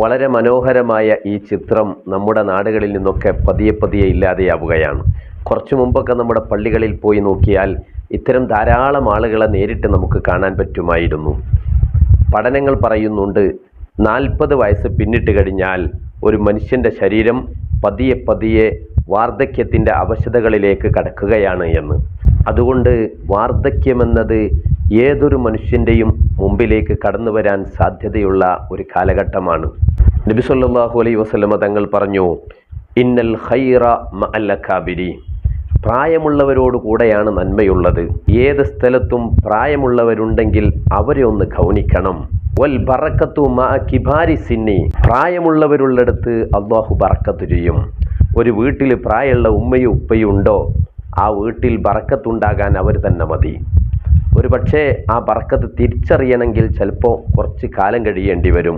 വളരെ മനോഹരമായ ഈ ചിത്രം നമ്മുടെ നാടുകളിൽ നിന്നൊക്കെ പതിയെ പതിയെ ഇല്ലാതെയാവുകയാണ്. കുറച്ചു മുമ്പൊക്കെ നമ്മുടെ പള്ളികളിൽ പോയി നോക്കിയാൽ ഇത്തരം ധാരാളം ആളുകളെ നേരിട്ട് നമുക്ക് കാണാൻ പറ്റുമായിരുന്നു. പഠനങ്ങൾ പറയുന്നുണ്ട് നാൽപ്പത് വയസ്സ് പിന്നിട്ട് കഴിഞ്ഞാൽ ഒരു മനുഷ്യന്റെ ശരീരം പതിയെ പതിയെ വാർദ്ധക്യത്തിന്റെ അവശതകളിലേക്ക് കടക്കുകയാണ് എന്ന്. അതുകൊണ്ട് വാർദ്ധക്യമെന്നത് ഏതൊരു മനുഷ്യന്റെയും മുമ്പിലേക്ക് കടന്നു വരാൻ സാധ്യതയുള്ള ഒരു കാലഘട്ടമാണ്. നബി സല്ലല്ലാഹു അലൈഹി വസല്ലമ തങ്ങൾ പറഞ്ഞു ഇന്നൽ ഖൈറ മഅല്ലക്കാബിരി പ്രായമുള്ളവരോട് കൂടെയാണ് നന്മയുള്ളത്. ഏത് സ്ഥലത്തും പ്രായമുള്ളവരുണ്ടെങ്കിൽ അവരെ ഒന്ന് ഗൗനിക്കണം വൽ ബറക്കത്തു മാ കിബാരി സിന്നി. പ്രായമുള്ളവരുള്ളിടത്ത് അള്ളാഹു ബറക്കത്ത് ചെയ്യും. ഒരു വീട്ടിൽ പ്രായമുള്ള ഉമ്മയും ഉപ്പയും ഉണ്ടോ? ആ വീട്ടിൽ ബറക്കത്തുണ്ടാകാൻ അവർ തന്നെ മതി. ഒരു പക്ഷേ ആ ബറക്കത്ത് തിരിച്ചറിയണമെങ്കിൽ ചിലപ്പോൾ കുറച്ച് കാലം കഴിയേണ്ടി വരും.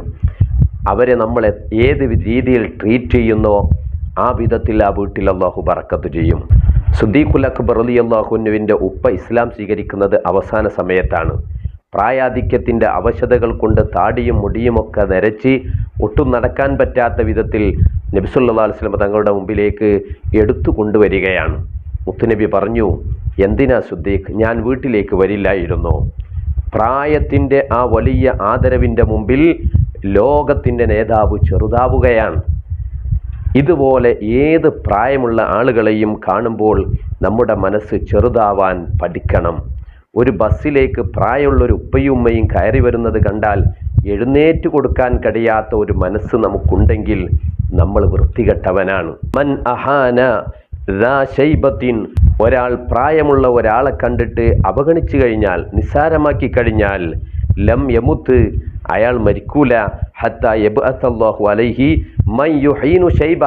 അവരെ നമ്മൾ ഏത് രീതിയിൽ ട്രീറ്റ് ചെയ്യുന്നോ ആ വിധത്തിൽ ആ വീട്ടിൽ അള്ളാഹു ബറക്കത്ത് ചെയ്യും. സുദ്ദീഖുൽ അക്ബർ അലി അള്ളാഹുനുവിന്റെ ഉപ്പ ഇസ്ലാം സ്വീകരിക്കുന്നത് അവസാന സമയത്താണ്. പ്രായാധിക്യത്തിന്റെ അവശതകൾ കൊണ്ട് താടിയും മുടിയുമൊക്കെ നരച്ച് ഒട്ടും നടക്കാൻ പറ്റാത്ത വിധത്തിൽ നബിസുല്ലാ വസ്ലമ തങ്ങളുടെ മുമ്പിലേക്ക് എടുത്തു കൊണ്ടുവരികയാണ്. മുത്തുനബി പറഞ്ഞു എന്തിനാ സുദ്ദീഖ് ഞാൻ വീട്ടിലേക്ക് വരില്ലായിരുന്നു. പ്രായത്തിന്റെ ആ വലിയ ആദരവിന്റെ മുമ്പിൽ ലോകത്തിന്റെ നേതാവ് ചെറുതാവുകയാണ്. ഇതുപോലെ ഏത് പ്രായമുള്ള ആളുകളെയും കാണുമ്പോൾ നമ്മുടെ മനസ്സ് ചെറുതാവാൻ പഠിക്കണം. ഒരു ബസ്സിലേക്ക് പ്രായമുള്ള ഒരു ഉപ്പയും ഉമ്മയും കയറി വരുന്നത് കണ്ടാൽ എഴുന്നേറ്റ് കൊടുക്കാൻ കഴിയാത്ത ഒരു മനസ്സ് നമുക്കുണ്ടെങ്കിൽ നമ്മൾ വൃത്തികെട്ടവനാണ്. മൻ അഹാന ശൈബത്തിൻ. ഒരാൾ പ്രായമുള്ള ഒരാളെ കണ്ടിട്ട് അവഗണിച്ചു കഴിഞ്ഞാൽ നിസ്സാരമാക്കി കഴിഞ്ഞാൽ ലം യമുത്ത്. അയാൾ മരിക്കൂല. ഹത്ത എബ് അസല്ലാഹു അലൈഹി മൻ ഷൈബ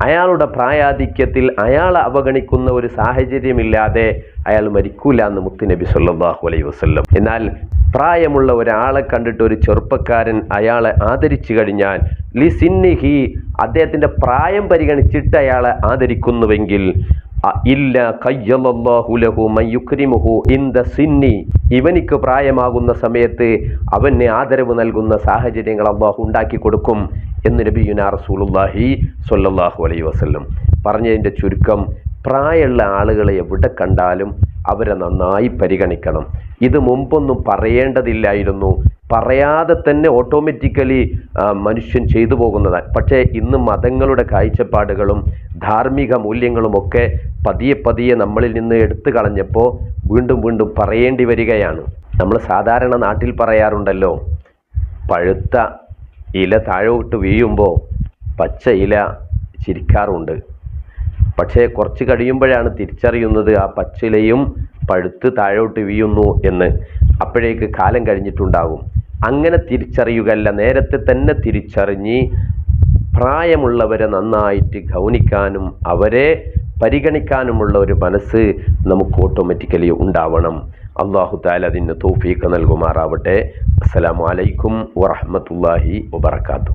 അയാളുടെ പ്രായാധിക്യത്തിൽ അയാളെ അവഗണിക്കുന്ന ഒരു സാഹചര്യമില്ലാതെ അയാൾ മരിക്കൂല എന്ന് മുത്തുനബി സല്ലാഹു അലൈഹി വസ്ല്ലം. എന്നാൽ പ്രായമുള്ള ഒരാളെ കണ്ടിട്ട് ഒരു ചെറുപ്പക്കാരൻ അയാളെ ആദരിച്ചു കഴിഞ്ഞാൽ ലിസിന്നിഹി അദ്ദേഹത്തിന്റെ പ്രായം പരിഗണിച്ചിട്ട് അയാളെ ആദരിക്കുന്നുവെങ്കിൽ ഇവനിക്ക് പ്രായമാകുന്ന സമയത്ത് അവന് ആദരവ് നൽകുന്ന സാഹചര്യങ്ങൾ അള്ളാഹു ഉണ്ടാക്കി കൊടുക്കും എന്ന് നബിയുന റസൂലുള്ളാഹി സ്വല്ലല്ലാഹു അലൈഹി വസല്ലം പറഞ്ഞതിന്റെ ചുരുക്കം പ്രായമുള്ള ആളുകളെ എവിടെ കണ്ടാലും അവരെ നന്നായി പരിഗണിക്കണം. ഇത് മുമ്പൊന്നും പറയേണ്ടതില്ലായിരുന്നു. പറയാതെ തന്നെ ഓട്ടോമാറ്റിക്കലി മനുഷ്യൻ ചെയ്തു പോകുന്നതാണ് പക്ഷേ ഇന്ന് മതങ്ങളുടെ കാഴ്ചപ്പാടുകളും ധാർമ്മിക മൂല്യങ്ങളുമൊക്കെ പതിയെ പതിയെ നമ്മളിൽ നിന്ന് എടുത്തു കളഞ്ഞപ്പോൾ വീണ്ടും വീണ്ടും പറയേണ്ടി വരികയാണ്. നമ്മൾ സാധാരണ നാട്ടിൽ പറയാറുണ്ടല്ലോ പഴുത്ത ഇല താഴോട്ട് വീഴുമ്പോൾ പച്ച ഇല ചിരിക്കാറുണ്ട്. പക്ഷേ കുറച്ച് കഴിയുമ്പോഴാണ് തിരിച്ചറിയുന്നത് ആ പച്ചിലയും പഴുത്ത് താഴോട്ട് വീഴുന്നു എന്ന്. അപ്പോഴേക്ക് കാലം കഴിഞ്ഞിട്ടുണ്ടാകും. അങ്ങനെ തിരിച്ചറിയുകയല്ല. നേരത്തെ തന്നെ തിരിച്ചറിഞ്ഞ് പ്രായമുള്ളവരെ നന്നായിട്ട് ഗൗനിക്കാനും അവരെ പരിഗണിക്കാനുമുള്ള ഒരു മനസ്സ് നമുക്ക് ഓട്ടോമാറ്റിക്കലി ഉണ്ടാവണം. അള്ളാഹു താല അതിന് തോഫീക്ക് നൽകുമാറാവട്ടെ. അസ്സലാമു അലൈക്കും വറഹ്മത്തുള്ളാഹി വബറകാതുഹു.